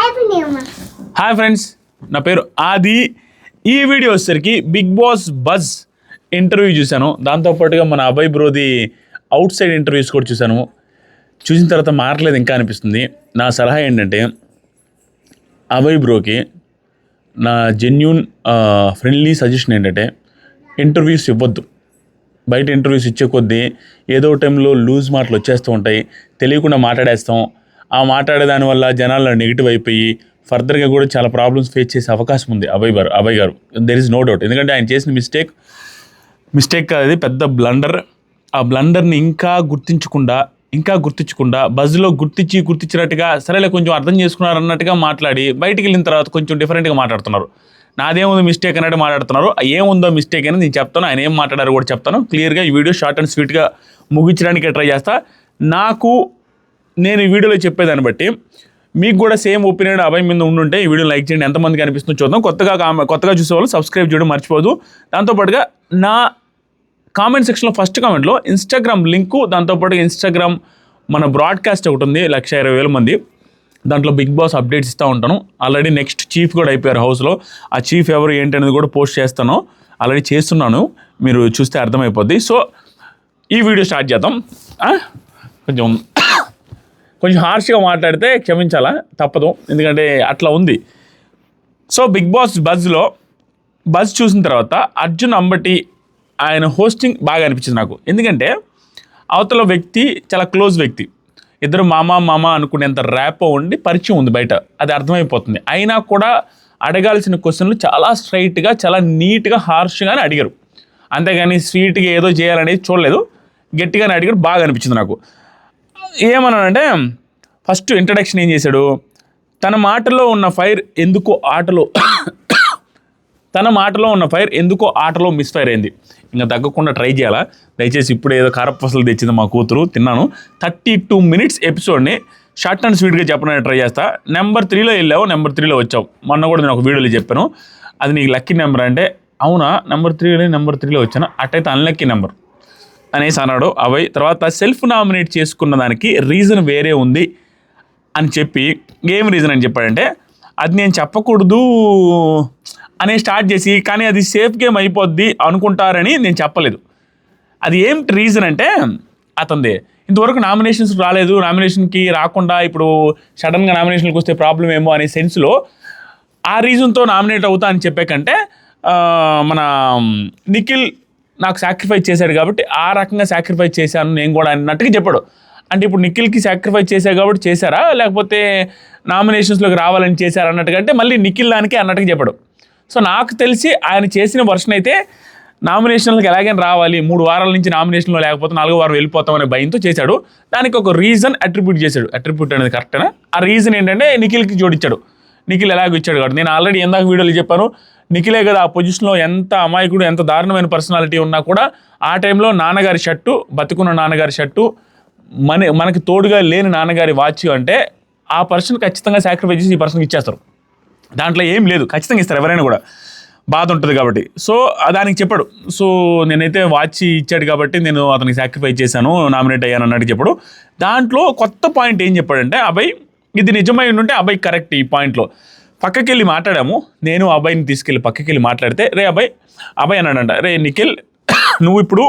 Hi friends నా పేరు ఆది. ఈ వీడియో వచ్చేసరికి బిగ్ బాస్ బజ్ ఇంటర్వ్యూ చూశాను. దాంతోపాటుగా మన అభయ్ బ్రోది అవుట్ సైడ్ ఇంటర్వ్యూస్ కూడా చూశాను. చూసిన తర్వాత మారలేదు ఇంకా అనిపిస్తుంది. నా సలహా ఏంటంటే అభయ్ బ్రోకి నా జెన్యున్ ఫ్రెండ్లీ సజెషన్ ఏంటంటే ఇంటర్వ్యూస్ ఇవ్వద్దు. బయట ఇంటర్వ్యూస్ ఇచ్చే కొద్దీ ఏదో టైంలో లూజ్ మాటలు వచ్చేస్తూ ఉంటాయి. తెలియకుండా మాట్లాడేస్తాం. ఆ మాట్లాడే దానివల్ల జనాల్లో నెగిటివ్ అయిపోయి ఫర్దర్గా కూడా చాలా ప్రాబ్లమ్స్ ఫేస్ చేసే అవకాశం ఉంది అభయ్ గారు అభయ్ గారు. దెర్ ఇస్ నో డౌట్ ఎందుకంటే ఆయన చేసిన మిస్టేక్ మిస్టేక్ కాదు అది పెద్ద బ్లండర్ ఆ బ్లండర్ని ఇంకా గుర్తించకుండా ఇంకా గుర్తించకుండా బజ్లో గుర్తించి గుర్తించినట్టుగా సరేలే కొంచెం అర్థం చేసుకున్నారు అన్నట్టుగా మాట్లాడి బయటికి వెళ్ళిన తర్వాత కొంచెం డిఫరెంట్గా మాట్లాడుతున్నారు. నాదేముంది మిస్టేక్ అన్నట్టు మాట్లాడుతున్నారు. ఆ ఏముందో మిస్టేక్ అని నేను చెప్తాను ఆయన ఏం మాట్లాడారు కూడా చెప్తాను. క్లియర్గా ఈ వీడియో షార్ట్ అండ్ స్వీట్గా ముగించడానికి ట్రై చేస్తా. నాకు నేను ఈ వీడియోలో చెప్పేదాన్ని బట్టి మీకు కూడా సేమ్ ఒపీనియన్ అభయం మీద ఉండుంటే ఈ వీడియో లైక్ చేయండి. ఎంతమందికి అనిపిస్తుందో చూద్దాం. కొత్తగా కామె కొత్తగా చూసే వాళ్ళు సబ్స్క్రైబ్ చేయడం మర్చిపోదు. దాంతోపాటుగా నా కామెంట్ సెక్షన్లో ఫస్ట్ కామెంట్లో ఇన్స్టాగ్రామ్ లింకు దాంతోపాటు ఇన్స్టాగ్రామ్ మన బ్రాడ్కాస్ట్ ఒకటి ఉంది లక్ష ఇరవై వేల మంది. దాంట్లో బిగ్ బాస్ అప్డేట్స్ ఇస్తూ ఉంటాను. ఆల్రెడీ నెక్స్ట్ చీఫ్ కూడా అయిపోయారు హౌస్లో. ఆ చీఫ్ ఎవరు ఏంటి అనేది కూడా పోస్ట్ చేస్తాను. ఆల్రెడీ చేస్తున్నాను. మీరు చూస్తే అర్థమైపోద్ది. సో ఈ వీడియో స్టార్ట్ చేద్దాం. కొంచెం కొంచెం హార్ష్గా మాట్లాడితే క్షమించాలా? తప్పదు. ఎందుకంటే అట్లా ఉంది. సో బిగ్ బాస్ బజ్లో బజ్ చూసిన తర్వాత అర్జున్ అంబటి ఆయన హోస్టింగ్ బాగా అనిపించింది నాకు. ఎందుకంటే అవతల వ్యక్తి చాలా క్లోజ్ వ్యక్తి. ఇద్దరు మామ మామ అనుకునేంత ర్యాప్ ఉండి పరిచయం ఉంది బయట. అది అర్థమైపోతుంది. అయినా కూడా అడగాల్సిన క్వశ్చన్లు చాలా స్ట్రైట్గా చాలా నీట్గా హార్ష్గానే అడిగారు. అంతేగాని స్వీట్గా ఏదో చేయాలనేది చూడలేదు. గట్టిగానే అడిగారు. బాగా అనిపించింది నాకు. ఏమన్నానంటే ఫస్ట్ ఇంట్రడక్షన్ ఏం చేశాడు? తన మాటలో ఉన్న ఫైర్ ఎందుకో ఆటలో తన మాటలో ఉన్న ఫైర్ ఎందుకో ఆటలో మిస్ ఫైర్ అయింది. ఇంకా తగ్గకుండా ట్రై చేయాలా? దయచేసి ఇప్పుడు ఏదో కారపసలు తెచ్చింది మా కూతురు తిన్నాను. థర్టీ టూ మినిట్స్ ఎపిసోడ్ని షార్ట్ అండ్ స్వీట్గా చెప్పడానికి ట్రై చేస్తా. నెంబర్ త్రీలో వెళ్ళావు నెంబర్ త్రీలో వచ్చావు. మొన్న కూడా నేను ఒక వీడియోలో చెప్పాను. అది నీకు లక్కీ నెంబర్ అంటే అవునా నెంబర్ త్రీలో నెంబర్ త్రీలో వచ్చాను? అట్టయితే అన్లక్కీ నెంబర్ అనేసి అన్నాడు. అవి తర్వాత సెల్ఫ్ నామినేట్ చేసుకున్న దానికి రీజన్ వేరే ఉంది అని చెప్పి ఏం రీజన్ అని చెప్పాడంటే అది నేను చెప్పకూడదు అనే స్టార్ట్ చేసి కానీ అది సేఫ్ గేమ్ అయిపోద్ది అనుకుంటారని నేను చెప్పలేదు. అది ఏం రీజన్ అంటే అతనిదే. ఇంతవరకు నామినేషన్స్ రాలేదు. నామినేషన్కి రాకుండా ఇప్పుడు సడన్గా నామినేషన్కి వస్తే ప్రాబ్లం ఏమో అనే సెన్స్లో ఆ రీజన్తో నామినేట్ అవుతా అని చెప్పే కంటే మన నిఖిల్ నాకు సాక్రిఫైస్ చేశాడు కాబట్టి ఆ రకంగా సాక్రిఫైస్ చేశాను నేను కూడా అన్నట్టుగా చెప్పాడు. అంటే ఇప్పుడు నిఖిల్కి సాక్రిఫైస్ చేశారు కాబట్టి చేశారా? లేకపోతే నామినేషన్స్లోకి రావాలని చేశారా అన్నట్టుగా? అంటే మళ్ళీ నిఖిల్ దానికి అన్నట్టుగా చెప్పాడు. సో నాకు తెలిసి ఆయన చేసిన వర్షన్ అయితే నామినేషన్లకు ఎలాగైనా రావాలి. మూడు వారాల నుంచి నామినేషన్లో లేకపోతే నాలుగో వారం వెళ్ళిపోతామనే భయంతో చేశాడు. దానికి ఒక రీజన్ అట్రిబ్యూట్ చేశాడు. అట్రిబ్యూట్ అనేది కరెక్టేనా ఆ రీజన్ ఏంటంటే నిఖిల్కి జోడించాడు నిఖిల్ ఎలాగో ఇచ్చాడు కాబట్టి. నేను ఆల్రెడీ ఎందాక వీడియోలో చెప్పాను. నిఖిలే కదా ఆ పొజిషన్లో ఎంత అమాయకుడు ఎంత దారుణమైన పర్సనాలిటీ ఉన్నా కూడా ఆ టైంలో నాన్నగారి షర్టు బతుకున్న నాన్నగారి షర్టు మన మనకి తోడుగా లేని నాన్నగారి వాచ్ అంటే ఆ పర్సన్ ఖచ్చితంగా సాక్రిఫైస్ చేసి ఈ పర్సన్కి ఇచ్చేస్తారు. దాంట్లో ఏం లేదు. ఖచ్చితంగా ఇస్తారు ఎవరైనా కూడా. బాధ ఉంటుంది కాబట్టి. సో దానికి చెప్పాడు. సో నేనైతే వాచ్ ఇచ్చాడు కాబట్టి నేను అతనికి సాక్రిఫైస్ చేశాను నామినేట్ అయ్యాను అన్నట్టు చెప్పాడు. దాంట్లో కొత్త పాయింట్ ఏం చెప్పాడంటే అబ్బాయి ఇది నిజమై ఉంటే అబ్బాయి కరెక్ట్ ఈ పాయింట్లో పక్కకి వెళ్ళి మాట్లాడాము. నేను అబ్బాయిని తీసుకెళ్ళి పక్కకి వెళ్ళి మాట్లాడితే రే అబ్బాయి అబ్బాయి అన్నాడంట రే నిఖిల్ నువ్వు ఇప్పుడు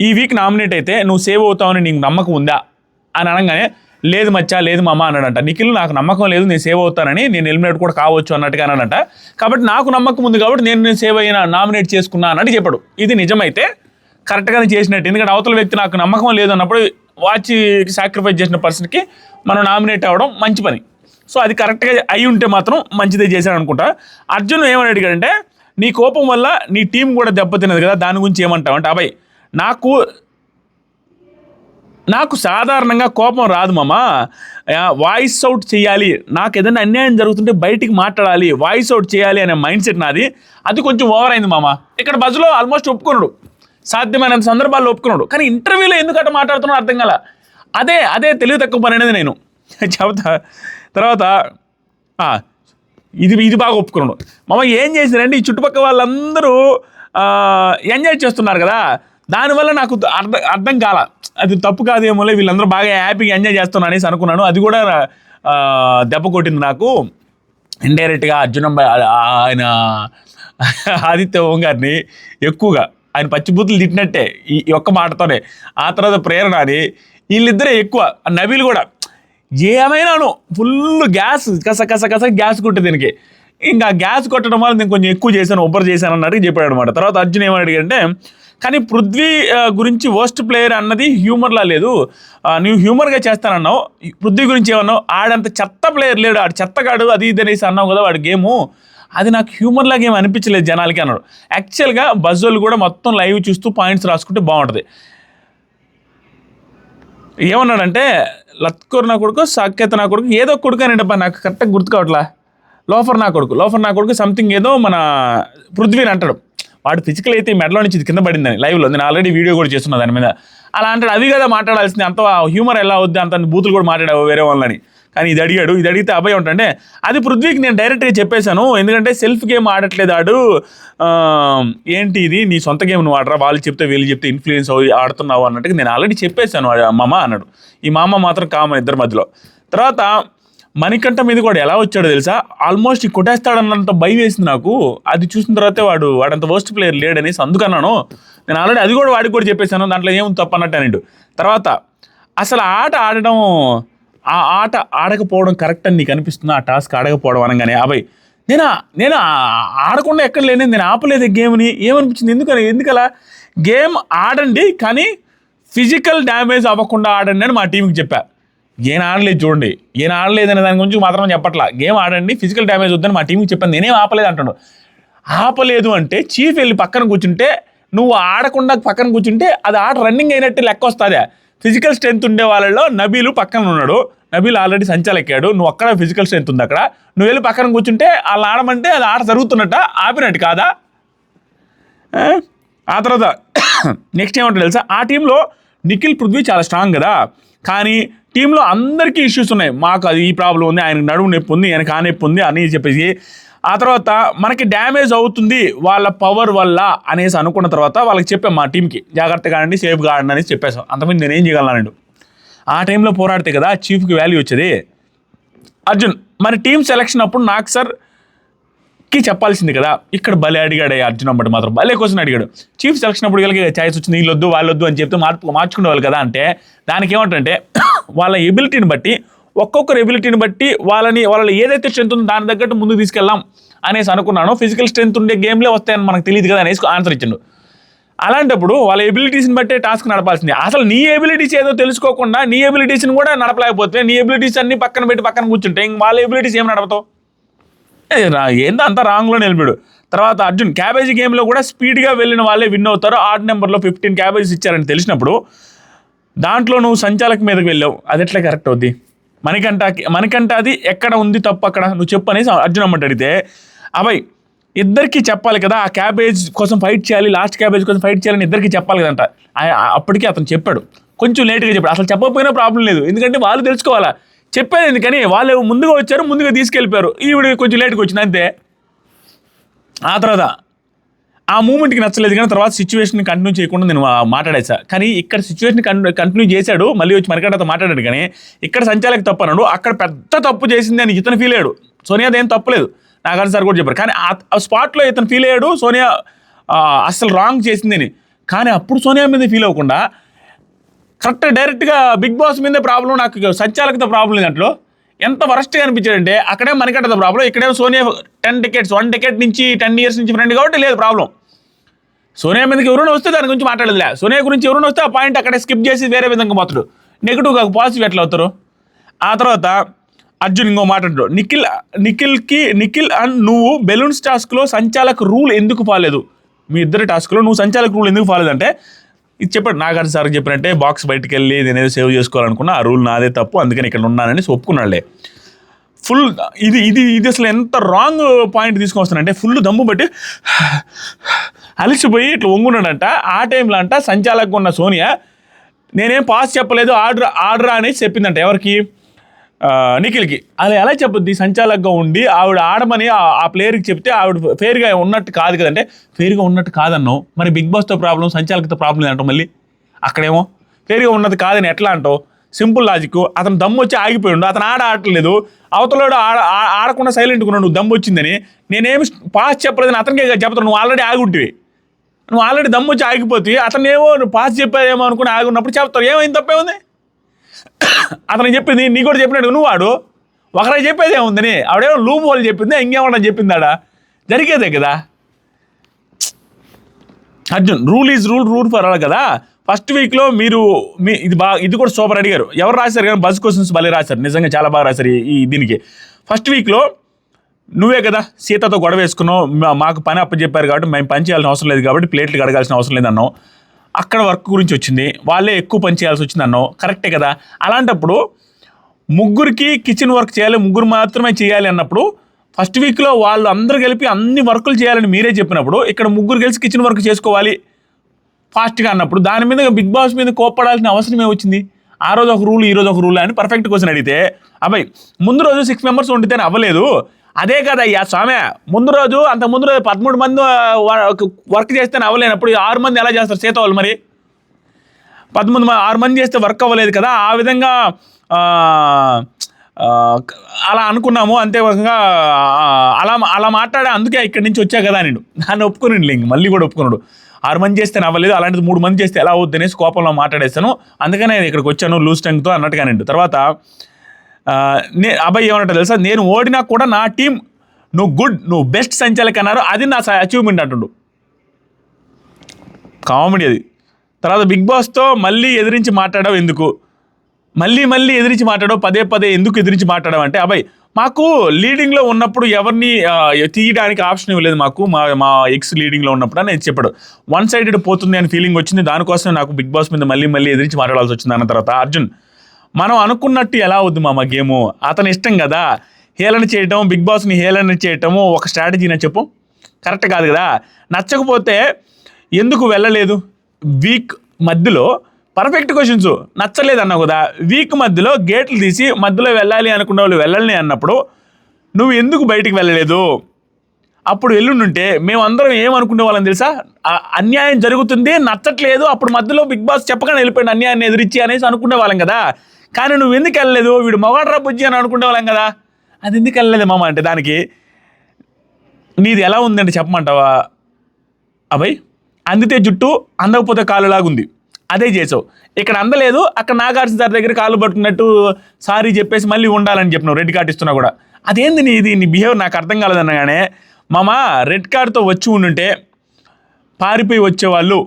ఈ వీక్ నామినేట్ అయితే నువ్వు సేవ్ అవుతావని నీకు నమ్మకం ఉందా? అని అనగానే లేదు మచ్చా లేదు మామ అన్నాడంట. నిఖిల్ నాకు నమ్మకం లేదు నేను సేవ్ అవుతానని నేను ఎలిమినేట్ కూడా కావచ్చు అన్నట్టుగా అన్నాడంట. కాబట్టి నాకు నమ్మకం ఉంది కాబట్టి నేను నేను సేవ్ అయినా నామినేట్ చేసుకున్నా అన్నట్టు చెప్పాడు. ఇది నిజమైతే కరెక్ట్గానే చేసినట్టు. ఎందుకంటే అవతల వ్యక్తి నాకు నమ్మకం లేదు అన్నప్పుడు వాచ్ సాక్రిఫైస్ చేసిన పర్సన్కి మనం నామినేట్ అవ్వడం మంచి పని. సో అది కరెక్ట్గా అయి ఉంటే మాత్రం మంచిదే చేశాను అనుకుంటా. అర్జున్ ఏమని అడిగాడంటే నీ కోపం వల్ల నీ టీం కూడా దెబ్బతిన్నది కదా దాని గురించి ఏమంటావు? అంటే అబ్బాయి నాకు నాకు సాధారణంగా కోపం రాదు మామ. వాయిస్ అవుట్ చేయాలి. నాకు ఏదైనా అన్యాయం జరుగుతుంటే బయటికి మాట్లాడాలి. వాయిస్ అవుట్ చేయాలి అనే మైండ్ సెట్ నాది. అది కొంచెం ఓవర్ అయింది మామ. ఇక్కడ బజ్లో ఆల్మోస్ట్ ఒప్పుకున్నాడు. సాధ్యమైనంత సందర్భాల్లో ఒప్పుకున్నాడు. కానీ ఇంటర్వ్యూలో ఎందుకంటే మాట్లాడుతున్నాడు అర్థం కల. అదే అదే తెలివి తక్కువ పని అనేది నేను. చెబుతా. తర్వాత ఇది ఇది బాగా ఒప్పుకున్నాడు. మామ ఏం చేశారంటే ఈ చుట్టుపక్కల వాళ్ళందరూ ఎంజాయ్ చేస్తున్నారు కదా దానివల్ల నాకు అర్థం అర్థం కాల. అది తప్పు కాదేమోలే వీళ్ళందరూ బాగా హ్యాపీగా ఎంజాయ్ చేస్తున్నా అనేసి అనుకున్నాను. అది కూడా దెబ్బ కొట్టింది నాకు. ఇండైరెక్ట్గా అర్జున్ ఆయన ఆదిత్య ఓం గారిని ఎక్కువగా ఆయన పచ్చిబూతులు తిట్టినట్టే ఈ ఒక్క మాటతోనే. ఆ తర్వాత ప్రేరణ అని వీళ్ళిద్దరే ఎక్కువ ఆ కూడా. ఏమైనాను? ఫుల్ గ్యాస్ కస కస కస గ్యాస్ కొట్టే దీనికి. ఇంకా గ్యాస్ కొట్టడం వల్ల నేను కొంచెం ఎక్కువ చేశాను ఒబ్బర్ చేశాను అన్నట్టు చెప్పాడు అనమాట తర్వాత అర్జున్ ఏమని అంటే కానీ పృథ్వీ గురించి వర్స్ట్ ప్లేయర్ అన్నది హ్యూమర్లా లేదు. నువ్వు హ్యూమర్గా చేస్తానన్నావు. పృథ్వీ గురించి ఏమన్నావు? ఆడంత చెత్త ప్లేయర్ లేడు ఆడు చెత్తగాడు అది ఇది అనేసి అన్నావు కదా వాడి గేము. అది నాకు హ్యూమర్ లాగా అనిపించలేదు జనాలకి అన్నాడు. యాక్చువల్గా బజ్జోలు కూడా మొత్తం లైవ్ చూస్తూ పాయింట్స్ రాసుకుంటే బాగుంటుంది. ఏమన్నాడంటే లత్కూర్ నా కొడుకు సాకేత నా కొడుకు ఏదో కొడుకు అని డబ్బా నాకు కరెక్ట్గా గుర్తు కావట్లా. లోఫర్ నా కొడుకు లోఫర్ నా కొడుకు సంథింగ్ ఏదో మన పృథ్వీని అంటాడు. వాడు ఫిజికల్ అయితే మెడలో నుంచి ఇది కింద పడిందని లైవ్లో నేను ఆల్రెడీ వీడియో కూడా చేస్తున్నా దాని మీద. అలా అంటాడు అవి కదా మాట్లాడాల్సింది అంత హ్యూమర్ ఎలా అవుద్ది అంత బూతులు కూడా మాట్లాడావు వేరే వాళ్ళని కానీ ఇది అడిగాడు. ఇది అడిగితే అబ్బాయి ఉంటే అది పృథ్వీకి నేను డైరెక్ట్గా చెప్పేశాను. ఎందుకంటే సెల్ఫ్ గేమ్ ఆడట్లేదు ఆడు. ఏంటి ఇది? నీ సొంత గేమ్ నువ్వు ఆడరా? వాళ్ళు చెప్తే వీళ్ళు చెప్తే ఇన్ఫ్లుయెన్స్ అవి ఆడుతున్నావు అన్నట్టుగా నేను ఆల్రెడీ చెప్పేశాను ఆ మామ అన్నాడు. ఈ మామ మాత్రం కామన్ ఇద్దరి మధ్యలో. తర్వాత మణికంఠ మీద కూడా ఎలా వచ్చాడో తెలుసా? ఆల్మోస్ట్ కొట్టేస్తాడన్నంత భయం వేసింది నాకు. అది చూసిన తర్వాతే వాడు వాడంత వర్స్ట్ ప్లేయర్ లేడనేసి అందుకన్నాను. నేను ఆల్రెడీ అది కూడా వాడికి కూడా చెప్పేశాను. దాంట్లో ఏముంది తప్పు అన్నట్టు తర్వాత అసలు ఆట ఆడడం ఆ ఆట ఆడకపోవడం కరెక్ట్ అని నీకు అనిపిస్తుంది? ఆ టాస్క్ ఆడకపోవడం అనగానే అబ్బాయి నేను నేను ఆడకుండా ఎక్కడ లేని నేను ఆపలేదు గేమ్ని. ఏమనిపించింది? ఎందుకని? ఎందుకలా? గేమ్ ఆడండి కానీ ఫిజికల్ డ్యామేజ్ అవ్వకుండా ఆడండి అని మా టీంకి చెప్పా. ఏం ఆడలేదు చూడండి. ఏం ఆడలేదు అనే దాని గురించి మాత్రం చెప్పట్లా. గేమ్ ఆడండి ఫిజికల్ డ్యామేజ్ వద్దని మా టీంకి చెప్పాను. నేనేం ఆపలేదు అంటాడు. ఆపలేదు అంటే చీఫ్ వెళ్ళి పక్కన కూర్చుంటే నువ్వు ఆడకుండా పక్కన కూర్చుంటే అది ఆట రన్నింగ్ అయినట్టు లెక్క వస్తుందా. ఫిజికల్ స్ట్రెంత్ ఉండే వాళ్ళలో నబీలు పక్కన ఉన్నాడు. నబీల్ ఆల్రెడీ సంచాలెక్కాడు. నువ్వు అక్కడ ఫిజికల్ స్ట్రెంత్ ఉంది అక్కడ. నువ్వు వెళ్ళి పక్కన కూర్చుంటే వాళ్ళు ఆడమంటే అది ఆట జరుగుతున్నట్ట. ఆపినట్టు కాదా? ఆ? ఆ తర్వాత నెక్స్ట్ ఏమంటారు తెలుసా? ఆ టీంలో నిఖిల్ పృథ్వీ చాలా స్ట్రాంగ్ కదా. కానీ టీంలో అందరికీ ఇష్యూస్ ఉన్నాయి. మాకు అది ఈ ప్రాబ్లం ఉంది ఆయనకు నడుము నొప్పి ఉంది ఆయనకు ఆ నొప్పి ఉంది అని చెప్పేసి ఆ తర్వాత మనకి డ్యామేజ్ అవుతుంది వాళ్ళ పవర్ వల్ల అనేసి అనుకున్న తర్వాత వాళ్ళకి చెప్పాం మా టీంకి జాగ్రత్తగా ఆడండి సేఫ్గా ఆడండి అనేసి చెప్పేసాం అంతమంది నేను ఏం చేయగలను ఆ టైంలో పోరాడితే కదా చీఫ్కి వాల్యూ వచ్చేది. అర్జున్ మరి టీం సెలక్షన్ అప్పుడు నాకు సార్కి చెప్పాల్సింది కదా ఇక్కడ భలే అడిగాడు అర్జున్ అమ్మటి మాత్రం భలే క్వశ్చన్ అడిగాడు. చీఫ్ సెలక్షన్ అప్పుడు వీళ్ళకి ఛాయిస్ వచ్చింది వీళ్ళొద్దు వాళ్ళొద్దు అని చెప్తే మార్పు మార్చుకునేవాళ్ళు కదా అంటే దానికి ఏమంటే వాళ్ళ ఎబిలిటీని బట్టి ఒక్కొక్కరు ఎబిలిటీని బట్టి వాళ్ళని వాళ్ళ ఏదైతే స్ట్రెంత్ ఉందో దాని తగ్గట్టు ముందుకు తీసుకెళ్దాం అనేసి అనుకున్నాను. ఫిజికల్ స్ట్రెంత్ ఉండే గేమ్లే వస్తాయని మనకు తెలియదు కదా అనేసి ఆన్సర్ ఇచ్చిండు. అలాంటప్పుడు వాళ్ళ ఎబిలిటీస్ని బట్టే టాస్క్ నడపాల్సింది. అసలు నీ ఎబిలిటీస్ ఏదో తెలుసుకోకుండా నీ ఎబిలిటీస్ని కూడా నడపలేకపోతే నీ ఎబిలిటీస్ అన్ని పక్కన పెట్టి పక్కన కూర్చుంటే ఇంక వాళ్ళ ఎబిలిటీస్ ఏం నడపతావు? రా- ఏందో అంత రాంగ్లో నిలిపాడు తర్వాత అర్జున్ క్యాబేజీ గేమ్లో కూడా స్పీడ్గా వెళ్ళిన వాళ్ళే విన్ అవుతారు. ఆర్డ్ నెంబర్లో ఫిఫ్టీన్ క్యాబేజీస్ ఇచ్చారని తెలిసినప్పుడు దాంట్లో నువ్వు సంచాలక మీదకి వెళ్ళావు. అది ఎట్లా కరెక్ట్ అవుద్ది? మనకంటకి మనకంట అది ఎక్కడ ఉంది తప్పు అక్కడ? నువ్వు చెప్పు అనేసి అర్జున్ అమ్మట అడిగితే అబ్బాయి ఇద్దరికి చెప్పాలి కదా ఆ క్యాబేజ్ కోసం ఫైట్ చేయాలి లాస్ట్ క్యాబేజ్ కోసం ఫైట్ చేయాలని ఇద్దరికి చెప్పాలి కదంట. అప్పటికే అతను చెప్పాడు. కొంచెం లేట్గా చెప్పాడు. అసలు చెప్పకపోయినా ప్రాబ్లం లేదు. ఎందుకంటే వాళ్ళు తెలుసుకోవాలా. చెప్పేది ఎందుకని వాళ్ళు ముందుగా వచ్చారు ముందుగా తీసుకెళ్ళిపోయారు. ఈవిడ కొంచెం లేట్గా వచ్చింది అంతే. ఆ తర్వాత ఆ మూమెంట్కి నచ్చలేదు కానీ తర్వాత సిచ్యువేషన్ కంటిన్యూ చేయకుండా నేను మాట్లాడేసా. కానీ ఇక్కడ సిచ్యువేషన్ కంటిన్యూ చేశాడు మళ్ళీ వచ్చి మరికడతో మాట్లాడాడు కానీ ఇక్కడ సంచాలక తప్పు అన్నాడు అక్కడ పెద్ద తప్పు చేసింది అని ఇతను ఫీల్ అయ్యాడు. సోనియా అదేం తప్పులేదు నాగార్జున సార్ కూడా చెప్పారు. కానీ ఆ- స్పాట్లో ఇతను ఫీల్ అయ్యాడు సోనియా అస్సలు రాంగ్ చేసిందని కానీ అప్పుడు సోనియా మీద ఫీల్ అవ్వకుండా కరెక్ట్ డైరెక్ట్గా బిగ్ బాస్ మీదే ప్రాబ్లం నాకు సంచాలకత ప్రాబ్లం లేదు దాంట్లో. ఎంత వరస్ట్గా అనిపించాడంటే అక్కడే మనకట్టద ప్రాబ్లం. ఇక్కడేమో Sonia ten tickets one ticket నుంచి టెన్ ఇయర్స్ నుంచి ఫ్రెండ్ కాబట్టి లేదు ప్రాబ్లం. సోనియా మీదకి ఎవరైనా వస్తే దాని గురించి మాట్లాడదులే. సోనియా గురించి ఎవరైనా వస్తే ఆ పాయింట్ అక్కడ స్కిప్ చేసి వేరే విధంగా పోతాడు. నెగిటివ్ కాదు పాజిటివ్ ఎట్లా అవుతారు? ఆ తర్వాత అర్జున్ ఇంకో మాట నిఖిల్ నిఖిల్కి నిఖిల్ అండ్ నువ్వు బెలూన్స్ టాస్క్లో సంచాలక రూల్ ఎందుకు పాలేదు? మీ ఇద్దరి టాస్క్లో నువ్వు సంచాలక రూల్ ఎందుకు పాలేదంటే ఇది చెప్పాడు నాగార్జున సార్ చెప్పినట్టే బాక్స్ బయటకు వెళ్ళి నేనేదో సేవ్ చేసుకోవాలనుకున్నా ఆ రూల్ నాదే తప్పు అందుకని ఇక్కడ ఉన్నానని ఒప్పుకున్నాళ్ళే ఫుల్ ఇది ఇది ఇది అసలు ఎంత రాంగ్ పాయింట్ తీసుకొస్తానంటే ఫుల్ దమ్ము బట్టి అలసిపోయి ఇట్లా వంగున్నాడంట. ఆ టైంలో అంట సంచాలకంగా ఉన్న సోనియా నేనేం పాస్ చెప్పలేదు ఆర్డర్ ఆర్డర్ అనేసి చెప్పిందంట ఎవరికి? నిఖిల్కి. అలా ఎలా చెప్పొద్ది? సంచాలకంగా ఉండి ఆవిడ ఆడమని ఆ- ప్లేయర్కి చెప్తే ఆవిడ ఫెయిర్గా ఉన్నట్టు కాదు కదంటే ఫెయిర్గా ఉన్నట్టు కాదన్నావు. మరి బిగ్ బాస్తో ప్రాబ్లం సంచాలకతో ప్రాబ్లం అంటావు మళ్ళీ? అక్కడేమో ఫెయిర్గా ఉన్నది కాదని ఎట్లా అంటావు? Simple logic. అతను దమ్ము వచ్చి ఆగిపోయిండు. అతను ఆడ ఆడట్లేదు. అవతలోడు ఆడ ఆడకుండా సైలెంట్గా నువ్వు దమ్ము వచ్చిందని. నేనేమి పాస్ చెప్పలేదని అతనికే చెప్తాను నువ్వు ఆల్రెడీ ఆగి నువ్వు ఆల్రెడీ దమ్ము వచ్చి ఆగిపోతే అతను ఏమో నువ్వు పాస్ చెప్పావేమో అనుకుని ఆగున్నప్పుడు చెప్తారు ఏమైంది? తప్పే ఉంది అతను చెప్పింది నీ కూడా చెప్పినట్టు నువ్వు వాడు? ఒకరే చెప్పేదే ఉందని ఆవిడేమో లూప్ హోల్ చెప్పిందా ఇంకేమన్నా చెప్పిందాడా జరిగేదే కదా. Arjun rule is rule rule for all కదా. ఫస్ట్ వీక్లో మీరు మీ ఇది బాగా ఇది కూడా సూపర్ అడిగారు. ఎవరు రాశారు కానీ బస్ క్వశ్చన్స్ భలే రాశారు. నిజంగా చాలా బాగా రాశారు ఈ- దీనికి. ఫస్ట్ వీక్లో నువ్వే కదా సీతతో గొడవ వేసుకున్నావు మా- మాకు పని అప్పచెప్పారు కాబట్టి మేము పని చేయాల్సిన అవసరం లేదు కాబట్టి ప్లేట్లు కడగాల్సిన అవసరం లేదన్నావు. అక్కడ వర్క్ గురించి వచ్చింది. వాళ్ళే ఎక్కువ పని చేయాల్సి వచ్చింది అన్నావు. కరెక్టే కదా? అలాంటప్పుడు ముగ్గురికి కిచెన్ వర్క్ చేయాలి ముగ్గురు మాత్రమే చేయాలి అన్నప్పుడు ఫస్ట్ వీక్లో వాళ్ళు అందరూ కలిపి అన్ని వర్కులు చేయాలని మీరే చెప్పినప్పుడు ఇక్కడ ముగ్గురు కలిసి కిచెన్ వర్క్ చేసుకోవాలి ఫాస్ట్గా అన్నప్పుడు దాని మీద బిగ్ బాస్ మీద కోప్పడాల్సిన అవసరం ఏమొచ్చింది? ఆ రోజు ఒక రూల్ ఈ రోజు ఒక రూల్ అని పర్ఫెక్ట్ క్వశ్చన్ అడిగితే అబ్బాయి ముందు రోజు సిక్స్ మెంబర్స్ ఉండితేనే అవ్వలేదు. అదే కదా స్వామి. ముందు రోజు అంత ముందు రోజు పదమూడు మంది వర్క్ చేస్తేనే అవ్వలేనప్పుడు ఆరు మంది ఎలా చేస్తారు సీత వాళ్ళు మరి? పదమూడు మ- ఆరు మంది చేస్తే వర్క్ అవ్వలేదు కదా ఆ విధంగా అలా అనుకున్నాము. అంతేకాకుండా అలా అలా మాట్లాడే అందుకే ఇక్కడి నుంచి వచ్చా కదా నేను. నన్ను ఒప్పుకుని ఇంక మళ్ళీ కూడా ఒప్పుకున్నాడు. ఆరు మంది చేస్తే అవ్వలేదు అలాంటిది మూడు మంది చేస్తే ఎలా అవుద్ది అనేసి కోపంలో మాట్లాడేస్తాను అందుకనే నేను ఇక్కడికి వచ్చాను లూజ్ టంగ్తో అన్నట్టుగా నేను తర్వాత అబ్బాయి ఏమన్నట్టు తెలుసా? నేను ఓడినా కూడా నా టీం నువ్వు గుడ్ నువ్వు బెస్ట్ సంచాలక అన్నారు. అది నా అచీవ్మెంట్ అంటుండు. కామెడీ అది. తర్వాత బిగ్ బాస్తో మళ్ళీ ఎదిరించి మాట్లాడడం ఎందుకు? మళ్ళీ మళ్ళీ ఎదిరించి మాట్లాడవు పదే పదే ఎందుకు ఎదిరించి మాట్లాడడం అంటే అబ్బాయి మాకు లీడింగ్లో ఉన్నప్పుడు ఎవరిని తీయడానికి ఆప్షన్ ఇవ్వలేదు మాకు. మా మా ఎక్స్ లీడింగ్లో ఉన్నప్పుడు అని చెప్పాడు. వన్ సైడెడ్ పోతుంది అని ఫీలింగ్ వచ్చింది. దానికోసం నాకు బిగ్ బాస్ మీద మళ్ళీ మళ్ళీ ఎదిరించి మాట్లాడాల్సి వచ్చింది అన్న తర్వాత. అర్జున్ మనం అనుకున్నట్టు ఎలా అవుద్ది మామ గేము? అతని ఇష్టం కదా? హేళన చేయటం బిగ్ బాస్ని హేళన చేయటము ఒక స్ట్రాటజీనా చెప్పు. కరెక్ట్ కాదు కదా? నచ్చకపోతే ఎందుకు వెళ్ళలేదు? వీక్ మధ్యలో పర్ఫెక్ట్ క్వశ్చన్స్ నచ్చలేదు అన్నావు కదా? వీక్ మధ్యలో గేట్లు తీసి మధ్యలో వెళ్ళాలి అనుకున్న వాళ్ళు వెళ్ళాలి అన్నప్పుడు నువ్వు ఎందుకు బయటికి వెళ్ళలేదు? అప్పుడు వెళ్ళుండుంటే మేమందరం ఏమనుకునే వాళ్ళం తెలుసా? ఆ అన్యాయం జరుగుతుంది నచ్చట్లేదు అప్పుడు మధ్యలో బిగ్ బాస్ చెప్పగానే వెళ్ళిపోయింది అన్యాయాన్ని ఎదిరించి అనేసి అనుకునే వాళ్ళం కదా? కానీ నువ్వు ఎందుకు వెళ్ళలేదు? వీడు మగాడ్రా బుజ్జి అని అనుకునే వాళ్ళం కదా. అది ఎందుకు వెళ్ళలేదు మామ అంటే దానికి నీది ఎలా ఉందంటే చెప్పమంటావా? అబ్బాయి అందితే జుట్టు అందకపోతే కాలులాగుంది. అదే చేసావు. ఇక్కడ అందలేదు అక్కడ నాగార్జున సార్ దగ్గర కాళ్ళు పట్టుకున్నట్టు సారీ చెప్పేసి మళ్ళీ ఉండాలని చెప్పినావు రెడ్ కార్డ్ ఇస్తున్నా కూడా. అదేంది నీ ఇది? నీ బిహేవియర్ నాకు అర్థం కాలేదన్నగానే మామ రెడ్ కార్డ్తో వచ్చి ఉండుంటే పారిపోయి వచ్చేవాళ్ళు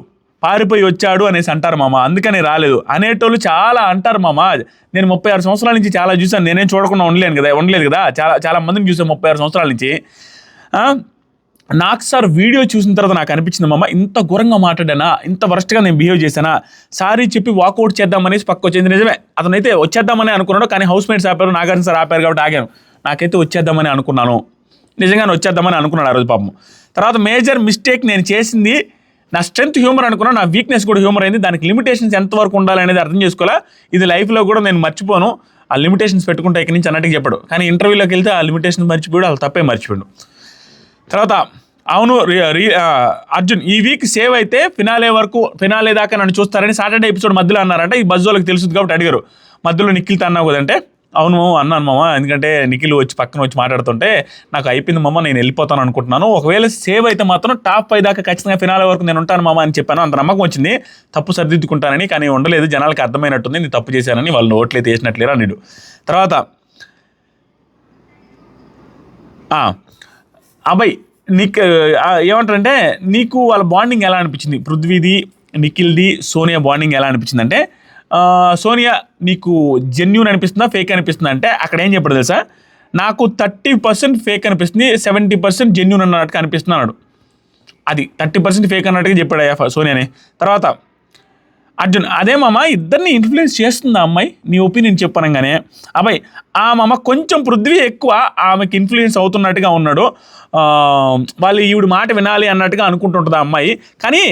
పారిపోయి వచ్చాడు అనేసి అంటారు మామ. అందుకని రాలేదు. అనేటోళ్ళు చాలా అంటారు మామ. నేను ముప్పై ఆరు సంవత్సరాల నుంచి చాలా చూసాను నేనేం చూడకుండా ఉండలేను కదా ఉండలేదు కదా. చాలా చాలా మందిని చూసాను ముప్పై ఆరు సంవత్సరాల నుంచి. నాకు సార్ వీడియో చూసిన తర్వాత నాకు అనిపించింది మామ ఇంత ఘోరంగా మాట్లాడానా? ఇంత వరస్ట్గా నేను బిహేవ్ చేశానా? సారీ చెప్పి వాకౌట్ చేద్దామనేసి పక్క వచ్చింది. నిజమే అతనైతే వచ్చేద్దామని అనుకున్నాడు కానీ హౌస్ మేట్స్ ఆపారు నాగార్జున సార్ ఆపారు కాబట్టి ఆగాను. నాకైతే వచ్చేద్దామని అనుకున్నాను. నిజంగానే వచ్చేద్దామని అనుకున్నాడు ఆ రోజు పాపం. తర్వాత మేజర్ మిస్టేక్ నేను చేసింది నా స్ట్రెంత్ హ్యూమర్ అనుకున్నా నా వీక్నెస్ కూడా హ్యూమర్ అయింది. దానికి లిమిటేషన్స్ ఎంతవరకు ఉండాలి అనేది అర్థం చేసుకోవాలా? ఇది లైఫ్లో కూడా నేను మర్చిపోను. ఆ లిమిటేషన్స్ పెట్టుకుంటా ఇక్కడి నుంచి అన్నట్టుగా చెప్పాడు. కానీ ఇంటర్వ్యూలోకి వెళ్తే ఆ లిమిటేషన్స్ మర్చిపోయాడు వాళ్ళు తప్పే మర్చిపోయాడు తర్వాత అవును రి- రి- అర్జున్ ఈ వీక్ సేవ్ అయితే ఫినాలే వరకు ఫినాలే దాకా నన్ను చూస్తారని సాటర్డే ఎపిసోడ్ మధ్యలో అన్నారంటే. ఈ బజ్జోలకు తెలుసు తెలుస్తుంది కాబట్టి అడిగారు. మధ్యలో నిఖిల్తో అన్నావు కదంటే అవును అన్నాను మామ. ఎందుకంటే నిఖిల్ వచ్చి పక్కన వచ్చి మాట్లాడుతుంటే నాకు అయిపోయింది మామ నేను వెళ్ళిపోతాను అనుకుంటున్నాను. ఒకవేళ సేవ్ అయితే మాత్రం టాప్ ఫైవ్ దాకా ఖచ్చితంగా ఫినాల వరకు నేను ఉంటాను మామ అని చెప్పాను. అంత నమ్మకం వచ్చింది. తప్పు సరిదిద్దుకుంటానని కానీ ఉండలేదు. జనాలకు అర్థమైనట్టుంది. నేను తప్పు చేశానని వాళ్ళు ఓట్లయితే వేసినట్లేరు అన్నాడు. తర్వాత అబ్బాయి నీకు ఏమంటారంటే నీకు వాళ్ళ బాండింగ్ ఎలా అనిపించింది? పృథ్వీది నిఖిల్ది సోనియా బాండింగ్ ఎలా అనిపించింది అంటే సోనియా నీకు జెన్యున్ అనిపిస్తుందా ఫేక్ అనిపిస్తుందా? అంటే అక్కడ ఏం చెప్పాడు తెలుసా? నాకు థర్టీ పర్సెంట్ ఫేక్ అనిపిస్తుంది సెవెంటీ పర్సెంట్ జెన్యున్ అన్నట్టుగా అనిపిస్తుంది అన్నాడు. అది థర్టీ పర్సెంట్ ఫేక్ అన్నట్టుగా చెప్పాడు అయ్యా సోనియాని. తర్వాత అర్జున్ అదే మామ ఇద్దరిని ఇన్ఫ్లుయెన్స్ చేస్తుందా అమ్మాయి? నీ ఒపీనియన్ చెప్పనగానే. అబ్బాయి ఆ మామ కొంచెం పృథ్వీ ఎక్కువ ఆమెకి ఇన్ఫ్లుయెన్స్ అవుతున్నట్టుగా ఉన్నాడు. వాళ్ళు ఈవిడ మాట వినాలి అన్నట్టుగా అనుకుంటుంటుంది ఆ అమ్మాయి. కానీ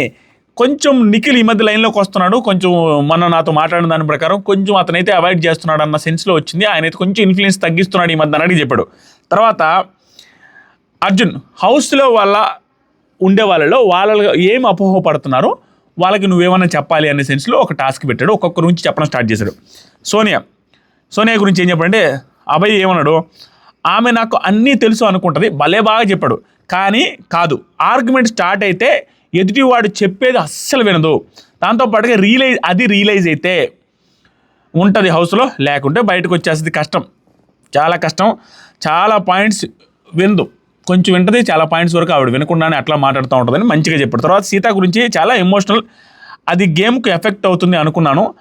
కొంచెం నిఖిల్ ఈ మధ్య లైన్లోకి వస్తున్నాడు. కొంచెం మొన్న నాతో మాట్లాడిన దాని ప్రకారం కొంచెం అతనైతే అవాయిడ్ చేస్తున్నాడు అన్న సెన్స్లో వచ్చింది. ఆయన అయితే కొంచెం ఇన్ఫ్లుయెన్స్ తగ్గిస్తున్నాడు ఈ మధ్య అని చెప్పాడు. తర్వాత అర్జున్ హౌస్లో వాళ్ళ ఉండే వాళ్ళలో వాళ్ళ ఏం అపోహపడుతున్నారో? వాళ్ళకి నువ్వేమన్నా చెప్పాలి అనే సెన్స్లో ఒక టాస్క్ పెట్టాడు. ఒక్కొక్కరి నుంచి చెప్పడం స్టార్ట్ చేశాడు. సోనియా సోనియా గురించి ఏం చెప్పాడంటే అభయ్ ఏమన్నాడు? ఆమె నాకు అన్నీ తెలుసు అనుకుంటుంది. భలే బాగా చెప్పాడు. కానీ కాదు ఆర్గ్యుమెంట్ స్టార్ట్ అయితే ఎదుటివాడు చెప్పేది అస్సలు వినదు. దాంతోపాటుగా రియలైజ్ అది రియలైజ్ అయితే ఉంటుంది హౌస్లో లేకుంటే బయటకు వచ్చేస్తుంది కష్టం. చాలా కష్టం. చాలా పాయింట్స్ విందు కొంచెం వింటది చాలా పాయింట్స్ వరకు ఆవిడ వినకుండానే అట్లా మాట్లాడుతూ ఉంటుందని మంచిగా చెప్పారు తర్వాత సీత గురించి చాలా ఎమోషనల్ అది గేమ్కి ఎఫెక్ట్ అవుతుంది అనుకున్నాను.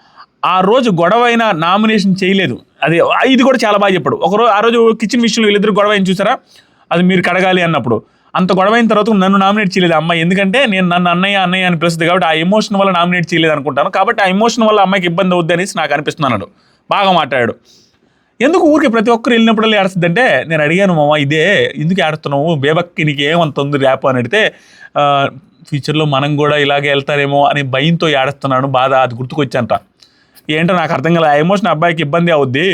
ఆ రోజు గొడవ అయినా నామినేషన్ చేయలేదు. అది ఇది కూడా చాలా బాగా చెప్పాడు. ఒకరోజు ఆ రోజు కిచెన్ విషయంలో వీళ్ళిద్దరు గొడవ అయిన చూసారా? అది మీరు కడగాలి అన్నప్పుడు. అంత గొడవ అయిన తర్వాత నన్ను నామినేట్ చేయలేదు అమ్మాయి. ఎందుకంటే నేను నన్ను అన్నయ్య అన్నయ్య అని పిలుస్తుంది కాబట్టి ఆ ఎమోషన్ వల్ల నామినేట్ చేయలేదు అనుకుంటాను. కాబట్టి ఆ ఎమోషన్ వల్ల అమ్మాయికి ఇబ్బంది అవుద్ది అనేసి నాకు అనిపిస్తున్నాడు బాగా మాట్లాడాడు. ఎందుకు ఊరికి ప్రతి ఒక్కరు వెళ్ళినప్పుడల్లా ఏడుస్తుందంటే నేను అడిగాను మామ ఇదే ఎందుకు ఆడుతున్నావు బేబక్కి నీకు ఏమంత ఉంది ర్యాప్ అని అడిగితే ఫ్యూచర్లో మనం కూడా ఇలాగే వెళ్తారేమో అని భయంతో ఏడుస్తున్నాను. బాధ అది గుర్తుకొచ్చంట ఏంటో నాకు అర్థం కాలేదు. ఆ ఎమోషన్ అబ్బాయికి ఇబ్బంది అవుద్ది.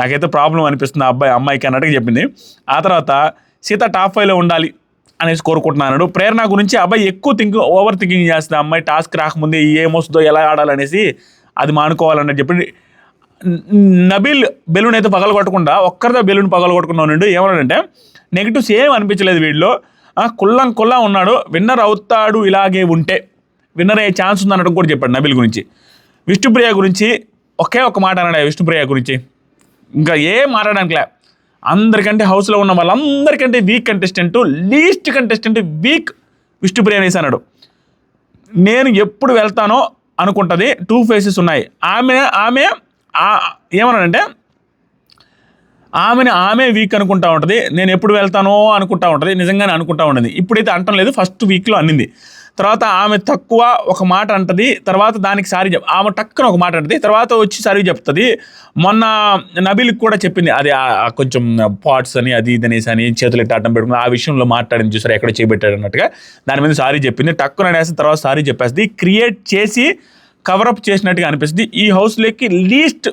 నాకైతే ప్రాబ్లం అనిపిస్తుంది ఆ అబ్బాయి అమ్మాయికి అన్నట్టుగా చెప్పింది. ఆ తర్వాత సీత టాప్ ఫైవ్లో ఉండాలి. అనేసి కోరుకుంటున్నాడు ప్రేరణ గురించి అబ్బాయి ఎక్కువ థింక్ ఓవర్ థింకింగ్ చేస్తుంది. అమ్మాయి టాస్క్ రాకముందే ఏమొస్తుందో ఎలా ఆడాలనేసి అది మానుకోవాలని చెప్పి నబీల్ బెలూన్ అయితే పగలగొట్టకుండా ఒక్కరితో బెలూన్ పగలగొట్టుకున్నాను కొట్టుకున్నాడు ఏమన్నాడంటే నెగిటివ్స్ ఏం అనిపించలేదు వీడిలో. కుల్లం కుల్లా ఉన్నాడు. విన్నర్ అవుతాడు ఇలాగే ఉంటే విన్నర్ అయ్యే ఛాన్స్ ఉందన్నట్టు కూడా చెప్పాడు నబీల్ గురించి. విష్ణుప్రియ గురించి ఒకే ఒక మాట అన్నాడు విష్ణుప్రియ గురించి. ఇంకా ఏం మాట్లాడడానికి అందరికంటే హౌస్లో ఉన్న వాళ్ళందరికంటే weak contestant least contestant weak Vishnupriya అనేసి అన్నాడు. నేను ఎప్పుడు వెళ్తానో అనుకుంటుంది టూ ఫేసెస్ ఉన్నాయి. ఆమె ఆమె ఏమన్నానంటే ఏమన్నాడంటే ఆమెను ఆమె వీక్ అనుకుంటా ఉంటుంది నేను ఎప్పుడు వెళ్తానో అనుకుంటా ఉంటుంది నిజంగానే అనుకుంటా ఉంటుంది ఇప్పుడైతే అంటం లేదు ఫస్ట్ వీక్లో అన్నింది. తర్వాత ఆమె తక్కువ ఒక మాట అంటది తర్వాత దానికి సారీ చెప్ ఆమె టక్కున ఒక మాట అంటది తర్వాత వచ్చి సారీ చెప్తుంది. మొన్న నబీల్కి కూడా చెప్పింది అది కొంచెం పాట్స్ అని అది ఇది అనేసి అని చేతులు ఎట్టి పెట్టుకుని ఆ విషయంలో మాట్లాడింది చూసారు ఎక్కడ చేపెట్టాడు అన్నట్టుగా. దాని మీద సారీ చెప్పింది టక్కున అనేసి తర్వాత సారీ చెప్పేస్తుంది. క్రియేట్ చేసి కవరప్ చేసినట్టుగా అనిపిస్తుంది. ఈ హౌస్లోకి లీస్ట్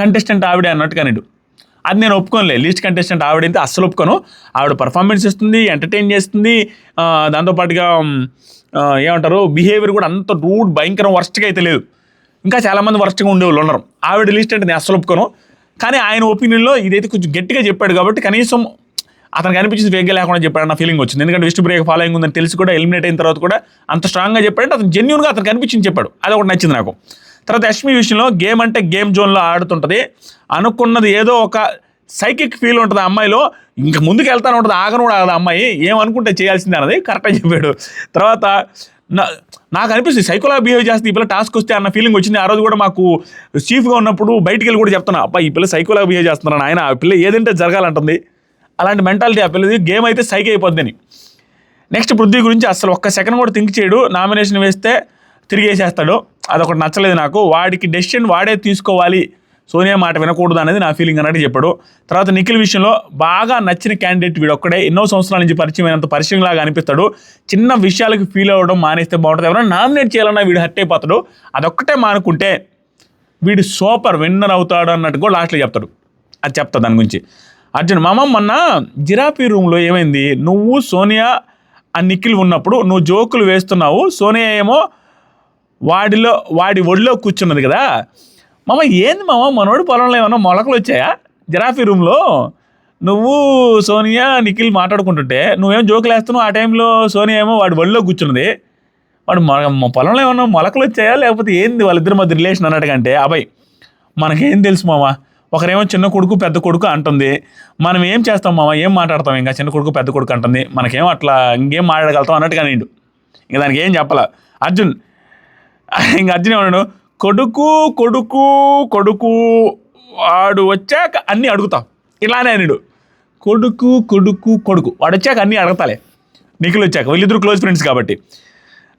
కంటెస్టెంట్ ఆవిడే అన్నట్టుగా నేను అది నేను ఒప్పుకోనులే. లీస్ట్ కంటెస్టెంట్ ఆవిడైతే అస్సలు ఒప్పుకోను. ఆవిడ పర్ఫార్మెన్స్ ఇస్తుంది ఎంటర్టైన్ చేస్తుంది. దాంతోపాటుగా ఏమంటారు బిహేవియర్ కూడా అంత రూడ్ భయంకరం వర్స్ట్గా అయితే లేదు. ఇంకా చాలామంది వర్స్ట్గా ఉండేవాళ్ళు ఉన్నారు. ఆవిడ లిస్ట్ అంటే నేను అస్సలు ఒప్పుకోను. కానీ ఆయన ఒపీనియన్లో ఇదైతే కొంచెం గట్టిగా చెప్పాడు కాబట్టి కనీసం అతనికి అనిపించింది వేగ్గా లేకుండా చెప్పాడు నా ఫీలింగ్ వచ్చింది. ఎందుకంటే విష్ణు బ్రేక్ ఫాలోయింగ్ ఉందని తెలిసి కూడా ఎలిమినేట్ అయిన తర్వాత కూడా అంత స్ట్రాంగ్గా చెప్పాడంటే అతను జెన్యున్గా అతనికి అనిపించింది చెప్పాడు. అది ఒకటి నచ్చింది నాకు. తర్వాత యష్మి విషయంలో గేమ్ అంటే గేమ్ జోన్లో ఆడుతుంటుంది. అనుకున్నది ఏదో ఒక సైకిక్ ఫీల్ ఉంటుంది ఆ అమ్మాయిలో. ఇంకా ముందుకు వెళ్తాను ఉంటుంది ఆగను కూడా ఆగదు ఆ అమ్మాయి. ఏమనుకుంటే చేయాల్సిందే అన్నది కరెక్ట్గా చెప్పాడు. తర్వాత నా- నాకు అనిపిస్తుంది సైకోలా బిహేవ్ చేస్తే ఈ పిల్ల టాస్క్ వస్తే అన్న ఫీలింగ్ వచ్చింది. ఆ రోజు కూడా మాకు చీఫ్గా ఉన్నప్పుడు బయటికి వెళ్ళి కూడా చెప్తున్నా అబ్బా ఈ పిల్ల సైకోలా బిహేవ్ చేస్తున్నాను ఆయన ఆ పిల్ల ఏదంటే జరగాలంటుంది. అలాంటి మెంటాలిటీ ఆ పిల్లది. గేమ్ అయితే సైక్ అయిపోద్దని నెక్స్ట్ పృథ్వీ గురించి అసలు ఒక్క సెకండ్ కూడా థింక్ చేయడు. నామినేషన్ వేస్తే తిరిగి వేసేస్తాడు అదొకటి నచ్చలేదు నాకు. వాడికి డెసిషన్ వాడే తీసుకోవాలి. సోనియా మాట వినకూడదు అనేది నా ఫీలింగ్ అన్నట్టు చెప్పాడు. తర్వాత నిఖిల్ విషయంలో బాగా నచ్చిన క్యాండిడేట్ వీడు ఒక్కడే ఎన్నో సంవత్సరాల నుంచి పరిచయం అయినంత పరిచయం లాగా అనిపిస్తాడు. చిన్న విషయాలకు ఫీల్ అవ్వడం మానేస్తే బాగుంటుంది. ఎవరైనా నామినేట్ చేయాలన్నా వీడు హర్ట్ అయిపోతాడు. అదొక్కటే మానుకుంటే వీడు సూపర్ విన్నర్ అవుతాడు అన్నట్టు కూడా లాస్ట్లో చెప్తాడు. అది చెప్తా దాని గురించి. అర్జున్ మామ మొన్న జిరాఫీ రూమ్లో ఏమైంది? నువ్వు సోనియా ఆ నిఖిల్ ఉన్నప్పుడు నువ్వు జోకులు వేస్తున్నావు. సోనియా ఏమో వాడిలో వాడి ఒడిలో కూర్చున్నది కదా. మామ ఏంది మామ మనోడు పొలంలో ఏమన్నా మొలకలు వచ్చాయా? జిరాఫీ రూమ్లో. నువ్వు సోనియా నిఖిల్ మాట్లాడుకుంటుంటే నువ్వేం జోకులు వేస్తున్నావు? ఆ టైంలో సోనియా ఏమో వాడి ఒళ్ళో కూర్చున్నది. వాడు పొలంలో ఏమన్నా మొలకలు వచ్చాయా? లేకపోతే ఏంది వాళ్ళిద్దరి మధ్య రిలేషన్ అన్నట్టుగా అబ్బాయి మనకేం తెలుసు మామ? ఒకరేమో చిన్న కొడుకు పెద్ద కొడుకు అంటుంది. మనం ఏం చేస్తాం మామ? ఏం మాట్లాడతాం? ఇంకా చిన్న కొడుకు పెద్ద కొడుకు అంటుంది. మనకేం అట్లా ఇంకేం మాట్లాడగలుగుతాం అన్నట్టుగా నిండు ఇంకా దానికి ఏం చెప్పాల? అర్జున్ ఇంక అర్జున్ ఏమన్నాడు కొడుకు కొడుకు కొడుకు. వాడు వచ్చాక అన్నీ అడుగుతాం. ఇలానే అనిడు. కొడుకు కొడుకు కొడుకు. వాడు వచ్చాక అన్నీ అడగతాలే. నిఖిల్ వచ్చాక. వీళ్ళిద్దరు క్లోజ్ ఫ్రెండ్స్ కాబట్టి.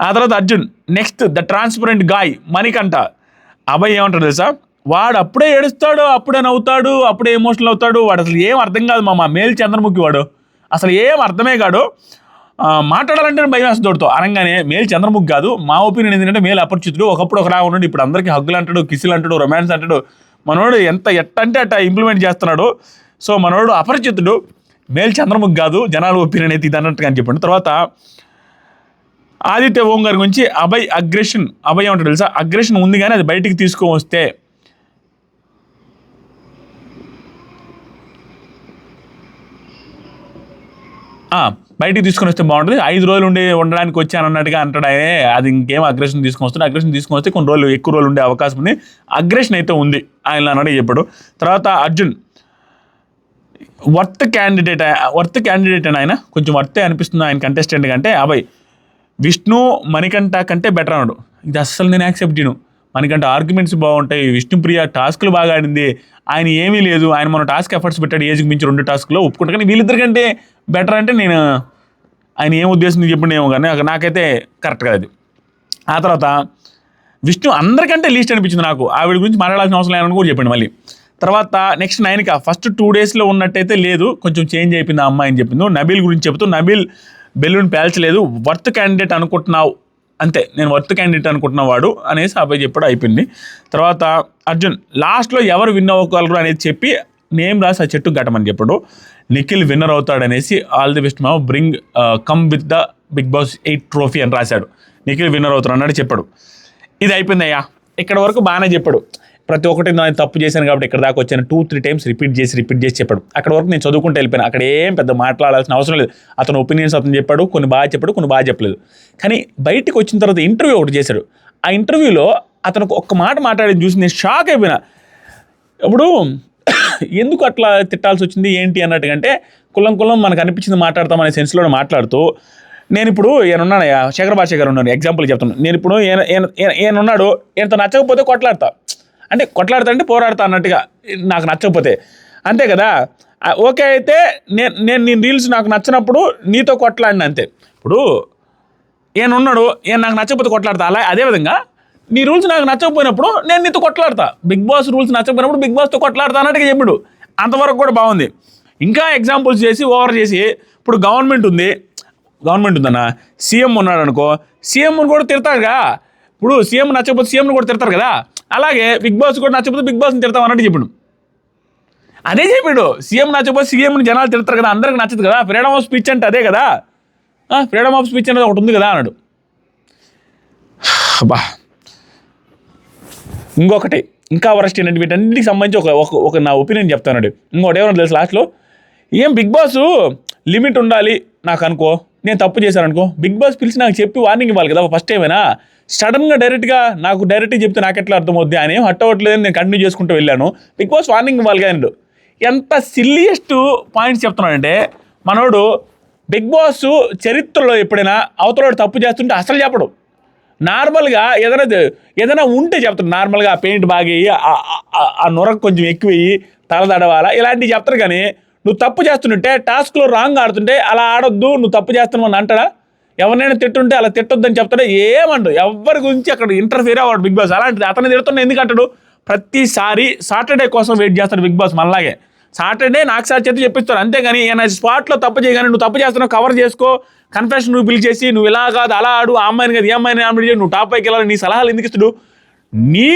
ఆ తర్వాత Arjun next the transparent guy Manikanta. అబ్బాయి ఏమంటాడు తెలుసా? వాడు అప్పుడే ఏడుస్తాడు అప్పుడే నవ్వుతాడు అప్పుడే ఎమోషనల్ అవుతాడు. వాడు అసలు ఏం అర్థం కాదు మా మేల్ చంద్రముఖి వాడు. అసలు ఏం అర్థమే కాడు మాట్లాడాలంటే భయం వేస్తుంది అనగానే మేల్ చంద్రముఖ్ కాదు మా ఒపీనియన్ ఏంటంటే మేల్ అపరిచితుడు ఒకప్పుడు ఒకలా ఉన్నాడు ఇప్పుడు అందరికీ హగ్గులు అంటాడు కిసులు అంటాడు రొమాన్స్ అంటాడు. మనోడు ఎంత ఎట్ట అంటే అట్ట ఇంప్లిమెంట్ చేస్తున్నాడు. సో మనోడు అపరిచితుడు మేల్ చంద్రముఖ్ కాదు జనాల ఒపీనియన్ అయితే ఇది అన్నట్టుగా అని చెప్పండి. తర్వాత ఆదిత్య ఓం గారి గురించి అభయ్ అగ్రెషన్ అభయ్ ఏమంటాడు తెలుసా? అగ్రెషన్ ఉంది కానీ అది బయటికి తీసుకొని వస్తే. ఆ, బయటికి తీసుకొని వస్తే బాగుంటుంది. ఐదు రోజులు ఉండి ఉండడానికి వచ్చాను అన్నట్టుగా అంటాడు. ఆయనే అది ఇంకేం అగ్రెషన్ తీసుకొని వస్తుంది అగ్రెషన్ తీసుకొని వస్తే కొన్ని రోజులు ఎక్కువ రోజులు ఉండే అవకాశం ఉంది. అగ్రెషన్ అయితే ఉంది. ఆయన అన్నాడు చెప్పాడు? తర్వాత Arjun worth candidate worth candidate అని ఆయన కొంచెం వర్తే అనిపిస్తుంది ఆయన కంటెస్టెంట్ కంటే అబ్బాయి విష్ణు మణికంఠ కంటే బెటర్ అన్నాడు. ఇది అస్సలు నేను యాక్సెప్ట్ చేయను. మనకంటే ఆర్గ్యుమెంట్స్ బాగుంటాయి. విష్ణుప్రియ టాస్క్లు బాగా ఆడింది. ఆయన ఏమీ లేదు. ఆయన మన టాస్క్ ఎఫర్ట్స్ పెట్టాడు. ఏజ్కి మించి రెండు టాస్క్లో ఒప్పుకుంటా. కానీ వీళ్ళిద్దరికంటే బెటర్ అంటే నేను ఆయన ఏం ఉద్దేశం చెప్పండి ఏమో కానీ అక్కడ నాకైతే కరెక్ట్ కాదు అది. ఆ తర్వాత విష్ణు అందరికంటే లీస్ట్ అనిపించింది నాకు. ఆవిడ గురించి మాట్లాడాల్సిన అవసరం లేదని కూడా చెప్పండి మళ్ళీ. తర్వాత నెక్స్ట్ నైన్కా ఫస్ట్ టూ డేస్లో ఉన్నట్టయితే లేదు. కొంచెం చేంజ్ అయిపోయింది ఆ అమ్మాయి అని చెప్పింది నబీల్ గురించి చెప్తూ నబీల్ బెలూన్ పేల్చలేదు. వర్త్ క్యాండిడేట్ అనుకుంటున్నావు. అంతే నేను వర్త్ క్యాండిడేట్ అనుకుంటున్న వాడు అనేసి ఆ అబ్బాయి చెప్పాడు అయిపోయింది. తర్వాత అర్జున్ లాస్ట్లో ఎవరు విన్ అవ్వగలరు అనేది చెప్పి నేమ్ రాసి ఆ చెట్టు గట్టమని చెప్పాడు. నిఖిల్ విన్నర్ అవుతాడనేసి ఆల్ ది బెస్ట్ మా bring come with the Bigg Boss eight trophy అని రాశాడు. నిఖిల్ విన్నర్ అవుతాడు అన్నాడు చెప్పాడు. ఇది అయిపోయిందయ్యా ఇక్కడ వరకు బాగానే చెప్పాడు. ప్రతి ఒక్కటి నేను తప్పు చేశాను కాబట్టి ఇక్కడ దాకా వచ్చాను. టూ త్రీ టైమ్స్ రిపీట్ చేసి రిపీట్ చేసి చెప్పాడు. అక్కడ వరకు నేను చదువుకుంటూ వెళ్ళిపోయాను. అక్కడ ఏం పెద్ద మాట్లాడాల్సిన అవసరం లేదు. అతను ఒపీనియన్స్ అతను చెప్పాడు కొన్ని బాగా చెప్పాడు కొన్ని బాగా చెప్పలేదు. కానీ బయటికి వచ్చిన తర్వాత ఇంటర్వ్యూ ఒకటి చేశాడు. ఆ ఇంటర్వ్యూలో అతను ఒక్క మాట మాట్లాడేది చూసి నేను షాక్ అయిపోయినా. ఇప్పుడు ఎందుకు అట్లా తిట్టాల్సి వచ్చింది? ఏంటి అన్నట్టుగా అంటే కులం కులం మనకు అనిపించింది మాట్లాడతాం అనే సెన్స్లో మాట్లాడుతూ నేను ఇప్పుడు ఈయన ఉన్నానయ్యా శేఖర్ భాష గారు ఉన్నాను ఎగ్జాంపుల్ చెప్తున్నాను నేను ఇప్పుడు ఈయన ఈయన- ఈయన ఈయన ఉన్నాడు. ఈయనతో నచ్చకపోతే కొట్లాడతా. అంటే కొట్లాడతా అంటే పోరాడతా అన్నట్టుగా నాకు నచ్చకపోతే. అంతే కదా? ఓకే అయితే నేను నేను నీ రీల్స్ నాకు నచ్చినప్పుడు నీతో కొట్లాడిన అంతే. ఇప్పుడు ఈయన ఉన్నాడు ఈయన నాకు నచ్చకపోతే కొట్లాడతా. అలా అదేవిధంగా నీ రూల్స్ నాకు నచ్చకపోయినప్పుడు నేను నీతో కొట్లాడతా. బిగ్ బాస్ రూల్స్ నచ్చకపోయినప్పుడు బిగ్ బాస్తో కొట్లాడతా అన్నట్టుగా చెప్పాడు. అంతవరకు కూడా బాగుంది. ఇంకా ఎగ్జాంపుల్స్ చేసి ఓవర్ చేసి ఇప్పుడు గవర్నమెంట్ ఉంది. గవర్నమెంట్ ఉందన్న? సీఎం ఉన్నాడు అనుకో. సీఎంని కూడా తిడతాడుగా. ఇప్పుడు సీఎం నచ్చకపోతే సీఎంని కూడా తిడతారు కదా. అలాగే బిగ్ బాస్ కూడా నచ్చకపోతే బిగ్ బాస్ని తిడతాం అన్నట్టు చెప్పాడు. అదే చెప్పాడు. సీఎం నచ్చకపోతే సీఎంని జనాలు తిడతారు కదా అందరికి నచ్చదు కదా. ఫ్రీడమ్ ఆఫ్ స్పీచ్ అంటే అదే కదా. ఫ్రీడమ్ ఆఫ్ స్పీచ్ అనేది ఒకటి ఉంది కదా అన్నాడు. బా ఇంకొకటి ఇంకా వరస్ట్ ఏంటంటే వీటన్నిటికి సంబంధించి ఒక ఒక ఒక నా ఒపీనియన్ చెప్తానండి ఇంకోటి ఏమన్నా తెలుసు లాస్ట్లో? ఏం బిగ్ బాస్ లిమిట్ ఉండాలి నాకు అనుకో. నేను తప్పు చేశాను అనుకో బిగ్ బాస్ పిలిచి నాకు చెప్పి వార్నింగ్ ఇవ్వాలి కదా ఫస్ట్ ఏమైనా సడన్గా డైరెక్ట్గా నాకు డైరెక్ట్గా చెప్తే నాకు ఎట్లా అర్థమవుద్ది ఆయన ఏం హట్ అవ్వట్లేదని నేను కంటిన్యూ చేసుకుంటూ వెళ్ళాను. బిగ్ బాస్ వార్నింగ్ ఇవ్వాలి కానీ ఎంత సిల్లియెస్ట్ పాయింట్స్ చెప్తున్నాడంటే మనోడు బిగ్ బాస్ చరిత్రలో ఎప్పుడైనా అవతలవాడు తప్పు చేస్తుంటే అసలు చెప్పడు. నార్మల్గా ఏదైనా ఏదైనా ఉంటే చెప్తారు నార్మల్గా ఆ పెయింట్ బాగా వేయి, ఆ- నురకు నొరకు కొంచెం ఎక్కువ వేయి తల తడవాలా ఇలాంటివి చెప్తారు కానీ నువ్వు తప్పు చేస్తుంటే టాస్క్లో రాంగ్ ఆడుతుంటే అలా ఆడొద్దు నువ్వు తప్పు చేస్తున్నావు అంటాడా? ఎవరినైనా తిట్టుంటే అలా తిట్టొద్దని చెప్తాడా? ఏమండు? ఎవరి గురించి అక్కడ ఇంటర్ఫీర్ అవ్వడు బిగ్ బాస్. అలాంటిది అతను తిడుతున్నా ఎందుకు అంటాడు? ప్రతిసారి సాటర్డే కోసం వెయిట్ చేస్తాడు బిగ్ బాస్ మనలాగే సాటర్డే నాకు సార్ చేతి చెప్పిస్తాడు అంతేగాని ఈయన స్పాట్లో తప్పు చేయగానే నువ్వు తప్పు చేస్తున్నావు కవర్ చేసుకో కన్ఫెషన్ నువ్వు పిలిచేసి నువ్వు ఇలా కాదు అలా ఆడు ఆ అమ్మాయిని కాదు ఏ అమ్మాయిని ఆమె నువ్వు టాప్ పైకి వెళ్ళాలి నీ సలహాలు ఎందుకు ఇస్తాడు నీ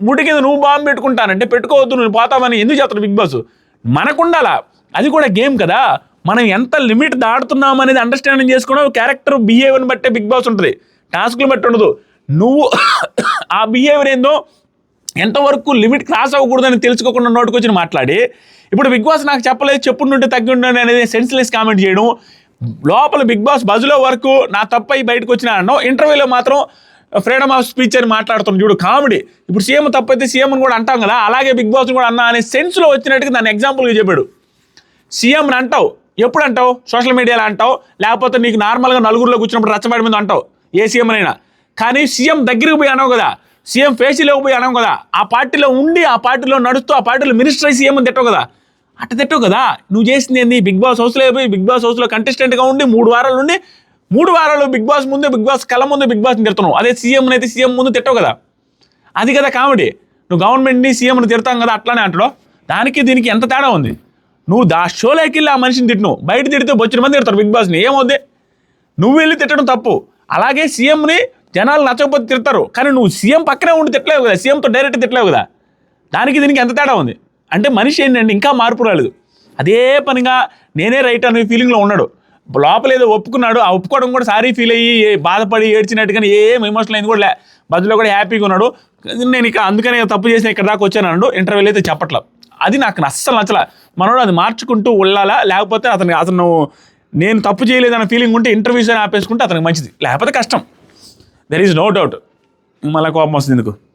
ముడి కింద నువ్వు బాంబు పెట్టుకుంటానంటే పెట్టుకోవద్దు నువ్వు పోతావని ఎందుకు చెప్తాడు బిగ్ బాస్? మనకుండాలా? అది కూడా గేమ్ కదా. మనం ఎంత లిమిట్ దాడుతున్నాం అనేది అండర్స్టాండింగ్ చేసుకున్నావు క్యారెక్టర్ బిహేవియర్ని బట్టే బిగ్ బాస్ ఉంటుంది. టాస్క్లు బట్టి ఉండదు. నువ్వు ఆ బిహేవియర్ ఏందో ఎంతవరకు లిమిట్ క్రాస్ అవ్వకూడదని తెలుసుకోకుండా నోటుకొచ్చి మాట్లాడి. ఇప్పుడు బిగ్ బాస్ నాకు చెప్పలేదు చెప్పుంటుంటే తగ్గి ఉండండి అనేది సెన్స్లెస్ కామెంట్ చేయడం. లోపల బిగ్ బాస్ బజ్లో వరకు నా తప్ప అయి బయటకు వచ్చిన అన్నావు ఇంటర్వ్యూలో మాత్రం ఫ్రీడమ్ ఆఫ్ స్పీచ్ అని మాట్లాడుతున్నాం చూడు కామెడీ ఇప్పుడు సీఎం తప్పైతే సీఎం కూడా అంటాం కదా అలాగే బిగ్ బాస్ కూడా అన్నా అనే సెన్స్లో వచ్చినట్టుగా దాన్ని ఎగ్జాంపుల్గా చెప్పాడు. సీఎంని అంటావు. ఎప్పుడు అంటావు? సోషల్ మీడియాలో అంటావు. లేకపోతే నీకు నార్మల్గా నలుగురిలో కూర్చున్నప్పుడు రచ్చబడి మీద అంటావు. ఏ సీఎం అయినా. కానీ సీఎం దగ్గరికి పోయి అనవు కదా. సీఎం ఫేసీలోకి పోయి అనవు కదా. ఆ పార్టీలో ఉండి ఆ పార్టీలో నడుస్తూ ఆ పార్టీలో మినిస్టర్ సీఎం అని తిట్టవు కదా. అట్ట తిట్టవు కదా. నువ్వు చేసింది ఏంది? బిగ్ బాస్ హౌస్లో పోయి బిగ్ బాస్ హౌస్లో కంటెస్టెంట్గా ఉండి మూడు వారాలు ఉండి మూడు వారాలు బిగ్ బాస్ ముందు బిగ్ బాస్ కళ్ళ ముందు బిగ్ బాస్ని తిడుతున్నావు. అదే సీఎం అయితే సీఎం ముందు తిట్టవు కదా. అది కదా కామెడీ. నువ్వు గవర్నమెంట్ని సీఎంని తిడతాం కదా అట్లానే అంటాడు దానికి దీనికి ఎంత తేడా ఉంది? నువ్వు దా షోలోకి వెళ్ళి ఆ మనిషిని తిట్టిను బయట తిడితే బొచ్చిన మంది తిడతారు బిగ్ బాస్ని. ఏమవుద్ది? నువ్వు వెళ్ళి తిట్టడం తప్పు. అలాగే సీఎంని జనాలు నచ్చకపోతే తిడతారు. కానీ నువ్వు సీఎం పక్కనే ఉండి తిట్టలేవు కదా. సీఎంతో డైరెక్ట్ తిట్టలేవు కదా. దానికి దీనికి ఎంత తేడా ఉంది? అంటే మనిషి ఏంటంటే ఇంకా మార్పు రాలేదు. అదే పనిగా నేనే రైట్ అనే ఫీలింగ్లో ఉన్నాడు. లోపల ఏదో ఒప్పుకున్నాడు. ఆ ఒప్పుకోవడం కూడా సారీ ఫీల్ అయ్యి బాధపడి ఏడ్చినట్టుగానే ఏం ఎమోషనల్ అయింది కూడా లే. బదులో కూడా హ్యాపీగా ఉన్నాడు. నేను ఇక అందుకనే తప్పు చేసిన ఇక్కడ దాకా వచ్చాను అన్నాడు. ఇంటర్వ్యూలో అయితే చెప్పట్లేదు అది నాకు అస్సలు నచ్చలే. మనోడు అది మార్చుకుంటూ వెళ్ళాలా? లేకపోతే అతను అతను నేను తప్పు చేయలేదన్న ఫీలింగ్ ఉంటే ఇంటర్వ్యూస్ అని ఆపేసుకుంటే అతనికి మంచిది. లేకపోతే కష్టం. దెర్ ఈజ్ నో డౌట్ మళ్ళీ కోపం వస్తుంది ఎందుకు?